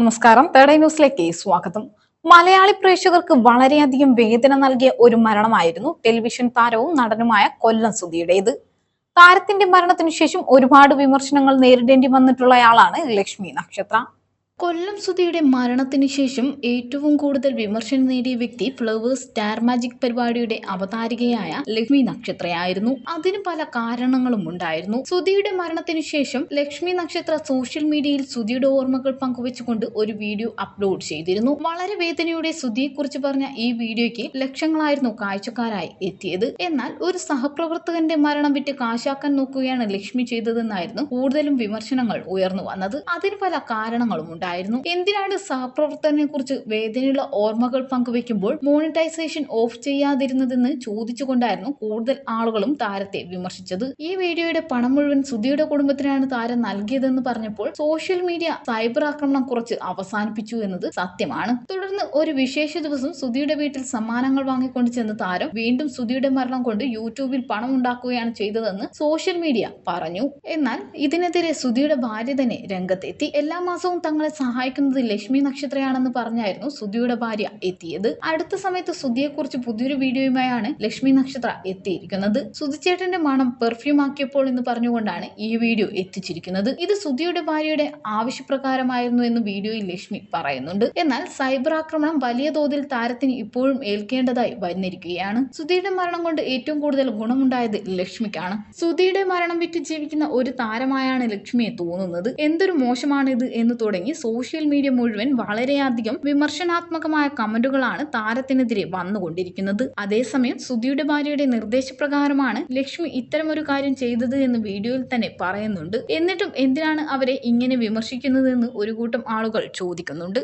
നമസ്കാരം. തേർഡ് ന്യൂസിലേക്ക് സ്വാഗതം. മലയാളി പ്രേക്ഷകർക്ക് വളരെയധികം വേദന നൽകിയ ഒരു മരണമായിരുന്നു ടെലിവിഷൻ താരവും നടനുമായ കൊല്ലം സുധിയുടേത്. താരത്തിന്റെ മരണത്തിനു ശേഷം ഒരുപാട് വിമർശനങ്ങൾ നേരിടേണ്ടി വന്നിട്ടുള്ളയാളാണ് ലക്ഷ്മി നക്ഷത്ര. കൊല്ലം സുധിയുടെ മരണത്തിന് ശേഷം ഏറ്റവും കൂടുതൽ വിമർശനം നേടിയ വ്യക്തി ഫ്ലവേഴ്സ് സ്റ്റാർ മാജിക് പരിപാടിയുടെ അവതാരികയായ ലക്ഷ്മി നക്ഷത്രയായിരുന്നു. അതിന് പല കാരണങ്ങളും ഉണ്ടായിരുന്നു. സുധിയുടെ മരണത്തിന് ശേഷം ലക്ഷ്മി നക്ഷത്ര സോഷ്യൽ മീഡിയയിൽ സുധിയുടെ ഓർമ്മകൾ പങ്കുവെച്ചുകൊണ്ട് ഒരു വീഡിയോ അപ്ലോഡ് ചെയ്തിരുന്നു. വളരെ വേദനയോടെ സുധിയെക്കുറിച്ച് പറഞ്ഞ ഈ വീഡിയോയ്ക്ക് ലക്ഷങ്ങളായിരുന്നു കാഴ്ചക്കാരായി എത്തിയത്. എന്നാൽ ഒരു സഹപ്രവർത്തകന്റെ മരണം വിറ്റ് കാശാക്കാൻ നോക്കുകയാണ് ലക്ഷ്മി ചെയ്തതെന്നായിരുന്നു കൂടുതലും വിമർശനങ്ങൾ ഉയർന്നു വന്നത്. അതിന് പല കാരണങ്ങളും ഉണ്ടായിരുന്നു. എന്തിനാണ് സഹപ്രവർത്തകനെ കുറിച്ച് വേദനയുള്ള ഓർമ്മകൾ പങ്കുവെക്കുമ്പോൾ മോണിറ്റൈസേഷൻ ഓഫ് ചെയ്യാതിരുന്നതെന്ന് ചോദിച്ചുകൊണ്ടായിരുന്നു കൂടുതൽ ആളുകളും താരത്തെ വിമർശിച്ചത്. ഈ വീഡിയോയുടെ പണം മുഴുവൻ സുധിയുടെ കുടുംബത്തിനാണ് താരം നൽകിയതെന്ന് പറഞ്ഞപ്പോൾ സോഷ്യൽ മീഡിയ സൈബർ ആക്രമണം കുറച്ച് അവസാനിപ്പിച്ചു എന്നത് സത്യമാണ്. തുടർന്ന് ഒരു വിശേഷ ദിവസം സുധിയുടെ വീട്ടിൽ സമ്മാനങ്ങൾ വാങ്ങിക്കൊണ്ട് ചെന്ന് താരം വീണ്ടും സുധിയുടെ മരണം കൊണ്ട് യൂട്യൂബിൽ പണം ഉണ്ടാക്കുകയാണ് ചെയ്തതെന്ന് സോഷ്യൽ മീഡിയ പറഞ്ഞു. എന്നാൽ ഇതിനെതിരെ സുധിയുടെ ഭാര്യ തന്നെ രംഗത്തെത്തി. എല്ലാ മാസവും തങ്ങളെ സഹായിക്കുന്നത് ലക്ഷ്മി നക്ഷത്രയാണെന്ന് പറഞ്ഞായിരുന്നു സുധിയുടെ ഭാര്യ എത്തിയത്. അടുത്ത സമയത്ത് സുധിയെക്കുറിച്ച് പുതിയൊരു വീഡിയോയുമായാണ് ലക്ഷ്മി നക്ഷത്ര എത്തിയിരിക്കുന്നത്. സുധിച്ചേട്ടന്റെ മണം പെർഫ്യൂം ആക്കിയപ്പോൾ എന്ന് പറഞ്ഞുകൊണ്ടാണ് ഈ വീഡിയോ എത്തിച്ചിരിക്കുന്നത്. ഇത് സുധിയുടെ ഭാര്യയുടെ ആവശ്യപ്രകാരമായിരുന്നു എന്ന് വീഡിയോയിൽ ലക്ഷ്മി പറയുന്നുണ്ട്. എന്നാൽ സൈബർ ആക്രമണം വലിയ തോതിൽ താരത്തിന് ഇപ്പോഴും ഏൽക്കേണ്ടതായി വന്നിരിക്കുകയാണ്. സുധിയുടെ മരണം കൊണ്ട് ഏറ്റവും കൂടുതൽ ഗുണമുണ്ടായത് ലക്ഷ്മിക്കാണ്. സുധിയുടെ മരണം വിറ്റ് ജീവിക്കുന്ന ഒരു താരമായാണ് ലക്ഷ്മിയെ തോന്നുന്നത്. എന്തൊരു മോശമാണിത് എന്ന് തുടങ്ങി സോഷ്യൽ മീഡിയ മുഴുവൻ വളരെയധികം വിമർശനാത്മകമായ കമന്റുകളാണ് താരത്തിനെതിരെ വന്നുകൊണ്ടിരിക്കുന്നത്. അതേസമയം സുധിയുടെ ഭാര്യയുടെ നിർദ്ദേശപ്രകാരമാണ് ലക്ഷ്മി ഇത്തരമൊരു കാര്യം ചെയ്തത് എന്ന് വീഡിയോയിൽ തന്നെ പറയുന്നുണ്ട്. എന്നിട്ടും എന്തിനാണ് അവരെ ഇങ്ങനെ വിമർശിക്കുന്നതെന്ന് ഒരു കൂട്ടം ആളുകൾ ചോദിക്കുന്നുണ്ട്.